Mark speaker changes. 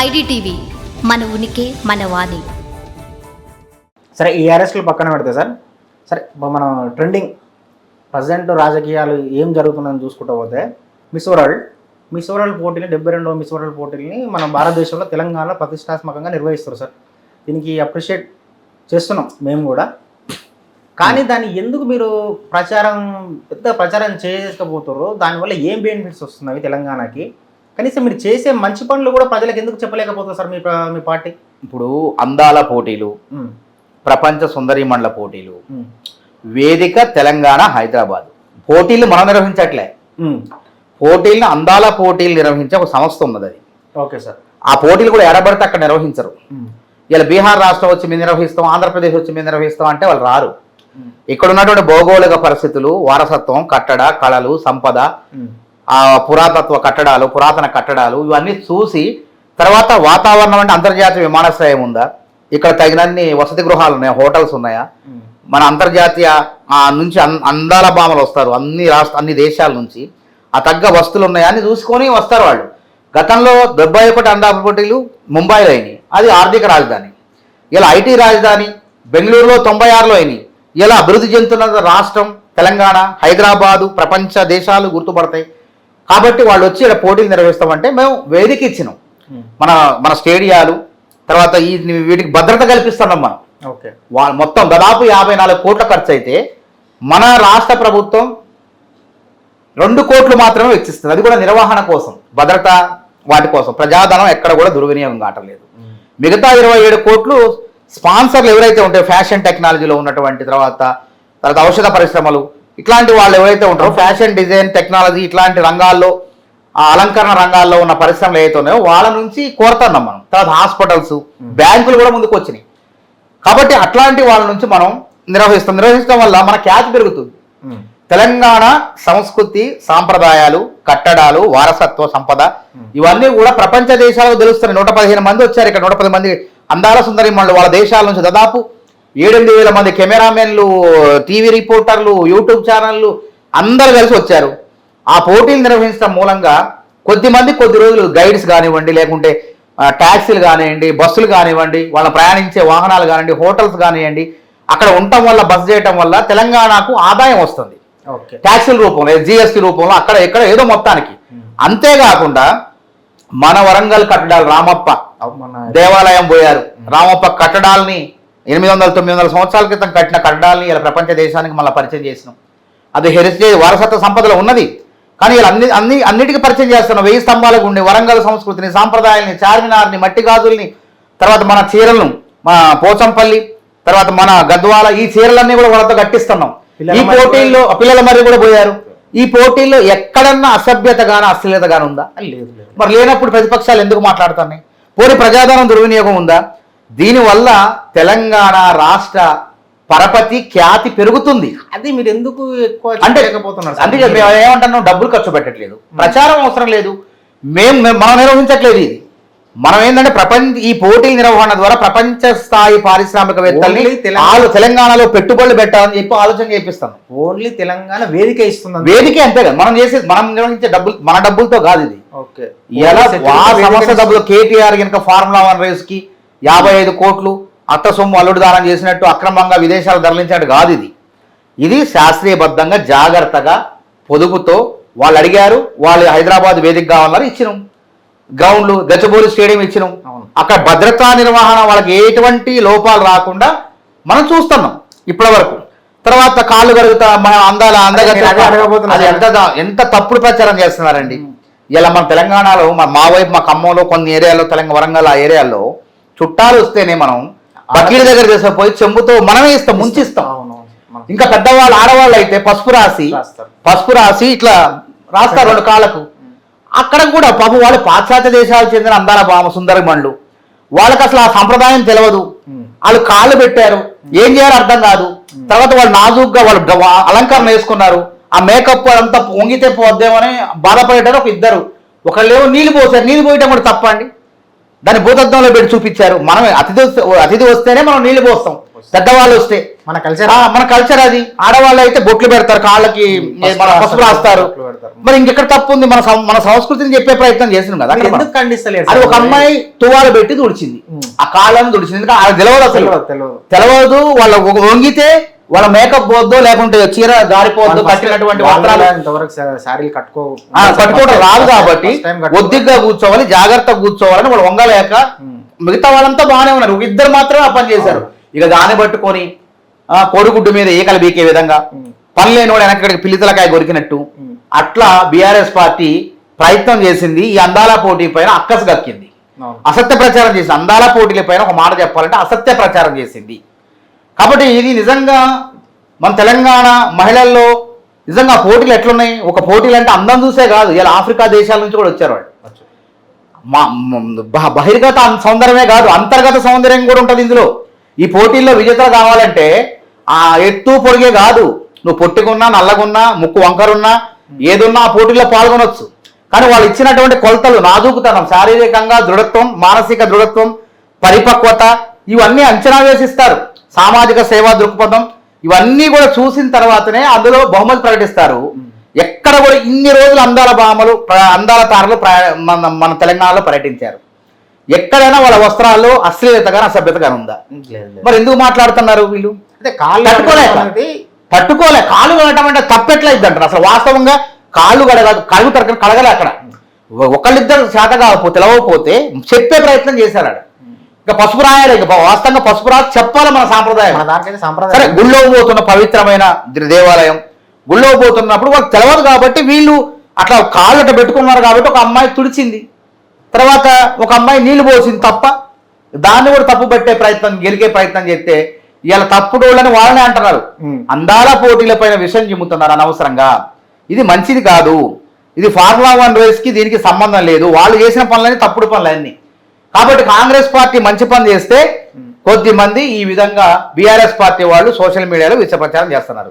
Speaker 1: IDTV మన ఉనికి మన వాణి.
Speaker 2: సరే ఈ అరెస్టులు పక్కన పెడితే సార్. సరే ఇప్పుడు మనం ట్రెండింగ్ ప్రజెంట్ రాజకీయాలు ఏం జరుగుతుందని చూసుకుంటూ పోతే మిస్ వరల్డ్ మిస్ వరల్డ్ పోటీని డెబ్బై రెండవ మిస్ వరల్డ్ పోటీని మన భారతదేశంలో తెలంగాణలో ప్రతిష్టాత్మకంగా నిర్వహిస్తారు సార్. దీనికి అప్రిషియేట్ చేస్తున్నాం మేము కూడా. కానీ దాన్ని ఎందుకు మీరు ప్రచారం పెద్ద ప్రచారం చేయకపోతారో దానివల్ల ఏం బెనిఫిట్స్ వస్తున్నాయి తెలంగాణకి? కనీసం మీరు చేసే మంచి పనులు కూడా ప్రజలకు ఎందుకు చెప్పలేకపోతారు సార్ మీ మీ పార్టీ?
Speaker 3: ఇప్పుడు అందాల పోటీలు ప్రపంచ సుందరిమణుల పోటీలు వేదిక తెలంగాణ హైదరాబాద్. పోటీలు మనం నిర్వహించట్లే. పోటీలను అందాల పోటీలు నిర్వహించే ఒక సంస్థ ఉన్నది అది.
Speaker 2: Okay sir.
Speaker 3: ఆ పోటీలు కూడా ఎడబడితే అక్కడ నిర్వహించరు. ఇలా బీహార్ రాష్ట్రం వచ్చి మేము నిర్వహిస్తాం ఆంధ్రప్రదేశ్ వచ్చి మేము నిర్వహిస్తాం అంటే వాళ్ళు రారు. ఇక్కడ ఉన్నటువంటి భౌగోళిక పరిస్థితులు వారసత్వం కట్టడ కళలు సంపద ఆ పురాతత్వ కట్టడాలు పురాతన కట్టడాలు ఇవన్నీ చూసి తర్వాత వాతావరణం అంటే అంతర్జాతీయ విమానాశ్రయం ఉందా? ఇక్కడ తగినన్ని వసతి గృహాలు ఉన్నాయా? హోటల్స్ ఉన్నాయా? మన అంతర్జాతీయ నుంచి అందాల భామలు వస్తారు. అన్ని రాష్ట్ర అన్ని దేశాల నుంచి. ఆ తగ్గ వస్తువులు ఉన్నాయా అని చూసుకొని వస్తారు వాళ్ళు. గతంలో డెబ్బై ఒకటి అందాల పోటీలు ముంబైలో అయినాయి. అది ఆర్థిక రాజధాని. ఇలా ఐటీ రాజధాని బెంగళూరులో తొంభై ఆరులో అయినాయి. ఇలా అభివృద్ధి చెందుతున్న రాష్ట్రం తెలంగాణ హైదరాబాదు ప్రపంచ దేశాలు గుర్తుపడతాయి. కాబట్టి వాళ్ళు వచ్చి ఇక్కడ పోటీలు నిర్వహిస్తామంటే మేము వేదిక ఇచ్చినాం. మన మన స్టేడియాలు తర్వాత ఈ వీటికి భద్రత కల్పిస్తున్నాం మనం.
Speaker 2: ఓకే.
Speaker 3: వా- మొత్తం దాదాపు యాభై నాలుగు కోట్ల ఖర్చు అయితే మన రాష్ట్ర ప్రభుత్వం రెండు కోట్లు మాత్రమే వెచ్చిస్తుంది. అది కూడా నిర్వహణ కోసం భద్రత వాటి కోసం. ప్రజాధనం ఎక్కడ కూడా దుర్వినియోగం కావట్లేదు మిగతా ఇరవై ఏడు కోట్లు స్పాన్సర్లు ఎవరైతే ఉంటాయో ఫ్యాషన్ టెక్నాలజీలో ఉన్నటువంటి తర్వాత తర్వాత ఔషధ పరిశ్రమలు ఇట్లాంటి వాళ్ళు ఎవరైతే ఉంటారో ఫ్యాషన్ డిజైన్ టెక్నాలజీ ఇట్లాంటి రంగాల్లో ఆ అలంకరణ రంగాల్లో ఉన్న పరిశ్రమలు ఏవైతే ఉన్నాయో వాళ్ళ నుంచి కోరుతున్నాం మనం. తర్వాత హాస్పిటల్స్ బ్యాంకులు కూడా ముందుకు వచ్చినాయి. కాబట్టి అట్లాంటి వాళ్ళ నుంచి మనం నిర్వహిస్తాం. నిర్వహించడం వల్ల మన ఖ్యాతి పెరుగుతుంది. తెలంగాణ సంస్కృతి సాంప్రదాయాలు కట్టడాలు వారసత్వ సంపద ఇవన్నీ కూడా ప్రపంచ దేశాలకు తెలుస్తున్నాయి. నూట పదిహేను మంది వచ్చారు ఇక్కడ. నూట పది మంది అందాల సుందరిమణులు వాళ్ళ దేశాల నుంచి దాదాపు ఏడెనిమిది వేల మంది కెమెరామెన్లు టీవీ రిపోర్టర్లు యూట్యూబ్ ఛానళ్ళు అందరు కలిసి వచ్చారు. ఆ పోటీలు నిర్వహించడం మూలంగా కొద్ది మంది కొద్ది రోజులు గైడ్స్ కానివ్వండి లేకుంటే ట్యాక్సీలు కానివ్వండి బస్సులు కానివ్వండి వాళ్ళ ప్రయాణించే వాహనాలు కానివ్వండి హోటల్స్ కానివ్వండి అక్కడ ఉండటం వల్ల బస్ చేయటం వల్ల తెలంగాణకు ఆదాయం వస్తుంది.
Speaker 2: ఓకే.
Speaker 3: ట్యాక్సుల రూపంలో జిఎస్టీ రూపంలో అక్కడ ఇక్కడ ఏదో మొత్తానికి. అంతేకాకుండా మన వరంగల్ కట్టడాలు రామప్ప దేవాలయం పోయారు. రామప్ప కట్టడాల్ని ఎనిమిది వందల తొమ్మిది వందల సంవత్సరాల క్రితం కట్టిన కట్టడాల్ని ఇలా ప్రపంచ దేశానికి మళ్ళీ పరిచయం చేసినాం. అది హెరిటేజ్ వారసత్వ సంపదలో ఉన్నది. కానీ ఇలా అన్ని అన్ని అన్నిటికీ పరిచయం చేస్తున్నాం. వెయ్యి స్తంభాలకు ఉండి వరంగల్ సంస్కృతిని సాంప్రదాయాల్ని చార్మినార్ని మట్టి గాజుల్ని తర్వాత మన చీరలను మన పోచంపల్లి తర్వాత మన గద్వాల ఈ చీరలన్నీ కూడా వాళ్ళతో కట్టిస్తున్నాం. ఈ పోటీల్లో పిల్లల మరి కూడా పోయారు. ఈ పోటీల్లో ఎక్కడన్నా అసభ్యత గాన అశ్లీలత గాని ఉందా?
Speaker 2: లేదు లేదు.
Speaker 3: మరి లేనప్పుడు ప్రతిపక్షాలు ఎందుకు మాట్లాడుతున్నాయి? పోనీ ప్రజాధనం దుర్వినియోగం ఉందా? దీనివల్ల తెలంగాణ రాష్ట్ర పరపతి ఖ్యాతి పెరుగుతుంది.
Speaker 2: అది మీరు ఎందుకు ఎక్కువ
Speaker 3: అంటే? అందుకే మేము ఏమంటున్నాం డబ్బులు ఖర్చు పెట్టట్లేదు. ప్రచారం అవసరం లేదు. మేము మనం నిర్వహించట్లేదు ఇది. మనం ఏంటంటే ప్రపంచ ఈ పోటీల నిర్వహణ ద్వారా ప్రపంచ స్థాయి పారిశ్రామికవేత్తల్ని వాళ్ళు తెలంగాణలో పెట్టుబడులు పెట్టాలని చెప్పి ఆలోచన చేపిస్తాం.
Speaker 2: ఓన్లీ తెలంగాణ వేదిక ఇస్తుంది
Speaker 3: వేదికే అంతే కదా. మనం చేసే మనం నిర్వహించే డబ్బులు మన డబ్బులతో కాదు ఇది.
Speaker 2: ఓకే.
Speaker 3: ఎలా ఆ. డబ్బులు కేటీఆర్ కనుక ఫార్ములా వన్ రేస్కి యాభై ఐదు కోట్లు అత్త సొమ్ము అల్లుడు దానం చేసినట్టు అక్రమంగా విదేశాలు తరలించినట్టు కాదు ఇది. ఇది శాస్త్రీయబద్ధంగా జాగ్రత్తగా పొదుపుతో వాళ్ళు అడిగారు వాళ్ళు హైదరాబాద్ వేదిక కావాలన్నారు ఇచ్చినాం. గ్రౌండ్లు గచ్చబోలి స్టేడియం ఇచ్చినాం. అక్కడ భద్రతా నిర్వహణ వాళ్ళకి ఎటువంటి లోపాలు రాకుండా మనం చూస్తున్నాం ఇప్పటి వరకు తర్వాత కాళ్ళు కరుగుతా మన అందాల అందగత్త
Speaker 2: నేను అదే అడగబోతున్నా
Speaker 3: అది
Speaker 2: సార్.
Speaker 3: ఎంత ఎంత తప్పుడు ప్రచారం చేస్తున్నారండి. ఇలా మన తెలంగాణలో మా మా వైపు మా ఖమ్మంలో కొన్ని ఏరియాలో తెలంగాణ వరంగల్ ఆ ఏరియాలో చుట్టాలు వస్తేనే మనం వకీల దగ్గర తీసుకుపోయి చెంబుతో మనమే ఇస్తాం ముంచిస్తాం ఇంకా పెద్దవాళ్ళు ఆడవాళ్ళు అయితే పసుపు రాసి. పసుపు రాసి ఇట్లా రాస్తారు రెండు కాళ్ళకు. అక్కడ కూడా పాపం వాళ్ళు పాశ్చాత్య దేశాలకు చెందిన అందాల భామ సుందరి మండ్లు వాళ్ళకి అసలు ఆ సంప్రదాయం తెలియదు. వాళ్ళు కాళ్ళు పెట్టారు. ఏం చేయాలో అర్థం కాదు. తర్వాత వాళ్ళు నాజుగ్గా వాళ్ళు అలంకరణ వేసుకున్నారు ఆ మేకప్ అంతా వంగితే పోద్దేమని బాధపడేటారు ఒక ఇద్దరు. ఒకళ్ళేమో నీళ్ళు పోసారు. నీళ్ళు పోయటం కూడా తప్పండి. దాన్ని భూతత్వంలో పెట్టి చూపించారు. మనమే అతిథి అతిథి వస్తేనే మనం నీళ్ళు పోస్తాం. పెద్దవాళ్ళు వస్తే.
Speaker 2: మన కల్చర్
Speaker 3: ఆ, మన కల్చర్ అది. ఆడవాళ్ళు అయితే బొట్లు పెడతారు కాళ్ళకి
Speaker 2: పసుపు
Speaker 3: మన
Speaker 2: రాస్తారు.
Speaker 3: మరి ఇంకెక్కడ తప్పు ఉంది? మన మన సంస్కృతిని చెప్పే ప్రయత్నం చేస్తున్నాం కదా మనం. అది ఒక అమ్మాయి తువాలు పెట్టి తుడిచింది. ఆ కాళ్ళని తుడిచింది. ఎందుకంటే తెలియదు అసలు.
Speaker 2: తెలియదు
Speaker 3: వాళ్ళ వంగితే వాళ్ళ మేకప్ పోద్దో లేకుంటే చీర
Speaker 2: first
Speaker 3: కట్టినటువంటి
Speaker 2: శారీలు కట్టుకో
Speaker 3: కట్టుకోవడం రాదు కాబట్టి ఒద్దిగ్గా కూర్చోవాలి జాగ్రత్తగా కూర్చోవాలని వాళ్ళు వంగలేక. మిగతా వాళ్ళంతా బాగానే ఉన్నారు ఇద్దరు మాత్రమే ఆ పని చేశారు ఇక దాన్ని పట్టుకొని ఆ, కోడిగుడ్డు మీద ఈకలు బీకే విధంగా. పని లేని వాడు వెనకడికి పిల్లితలకాయ కొరికినట్టు. అట్లా బీఆర్ఎస్ పార్టీ ప్రయత్నం చేసింది ఈ అందాల పోటీ పైన అక్కసు
Speaker 2: అవును.
Speaker 3: అసత్య ప్రచారం చేసింది అందాల పోటీల పైన ఒక మాట చెప్పాలంటే అసత్య ప్రచారం చేసింది కాబట్టి ఇది నిజంగా మన తెలంగాణ మహిళల్లో నిజంగా పోటీలు ఎట్లున్నాయి? ఒక పోటీలు అంటే అందం చూసే కాదు. ఇలా ఆఫ్రికా దేశాల నుంచి కూడా వచ్చారు వాళ్ళు. మా బహిర్గత సౌందర్యమే కాదు అంతర్గత సౌందర్యం కూడా ఉంటుంది ఇందులో. ఈ పోటీల్లో విజేతలు కావాలంటే ఆ ఎత్తు పొడిగే కాదు. నువ్వు పొట్టుకున్నా నల్లగున్నా ముక్కు వంకరున్నా ఏదున్నా ఆ పోటీల్లో పాల్గొనొచ్చు. కానీ వాళ్ళు ఇచ్చినటువంటి కొలతలు నాజూకుతనం శారీరకంగా దృఢత్వం మానసిక దృఢత్వం పరిపక్వత ఇవన్నీ అంచనా వేసిస్తారు. సామాజిక సేవా దృక్పథం ఇవన్నీ కూడా చూసిన తర్వాతనే అందులో బహుమతి ప్రకటిస్తారు. ఎక్కడ కూడా ఇన్ని రోజులు అందాల భామలు అందాల తారలు మన మన తెలంగాణలో పర్యటించారు. ఎక్కడైనా వాళ్ళ వస్త్రాల్లో అశ్లీలత కానీ అసభ్యత కానీ ఉందా. మరి ఎందుకు మాట్లాడుతున్నారు వీళ్ళు?
Speaker 2: అనేది
Speaker 3: పట్టుకోలే కాళ్ళు కడగటం అంటే తప్పెట్లయిద్ది అంటారు అసలు వాస్తవంగా కాళ్ళు కడగ కడుగుతారు కానీ కడగలే అక్కడ. ఒకళ్ళిద్దరు శాత కాకపోతే తెలవకపోతే చెప్పే ప్రయత్నం చేశారు ఇంకా పసుపు రాయాలి ఇక వాస్తవంగా పసుపు రాసి చెప్పాలి మన సాంప్రదాయం
Speaker 2: దానికైతే
Speaker 3: సరే
Speaker 2: సాంప్రదాయం
Speaker 3: గుళ్ళో పోతున్న పవిత్రమైన దేవాలయం. గుళ్ళో పోతున్నప్పుడు వాళ్ళకి తెలియదు కాబట్టి వీళ్ళు అట్లా కాళ్ళు అట్లా పెట్టుకున్నారు కాబట్టి ఒక అమ్మాయి తుడిచింది. తర్వాత ఒక అమ్మాయి నీళ్ళు పోసింది తప్ప దాన్ని కూడా తప్పు పెట్టే ప్రయత్నం గెలికే ప్రయత్నం చేస్తే ఇవాళ తప్పుడు వాళ్ళని వాళ్ళనే అంటున్నారు. అందాల పోటీల పైన విషయం చిమ్ముతున్నారు అనవసరంగా. ఇది మంచిది కాదు. ఇది ఫార్ములా వన్ రేస్కి దీనికి సంబంధం లేదు. వాళ్ళు చేసిన పనులని తప్పుడు పనులన్నీ. కాబట్టి కాంగ్రెస్ పార్టీ మంచి పని చేస్తే కొద్ది మంది ఈ విధంగా బీఆర్ఎస్ పార్టీ వాళ్ళు సోషల్ మీడియాలో విష ప్రచారం చేస్తున్నారు.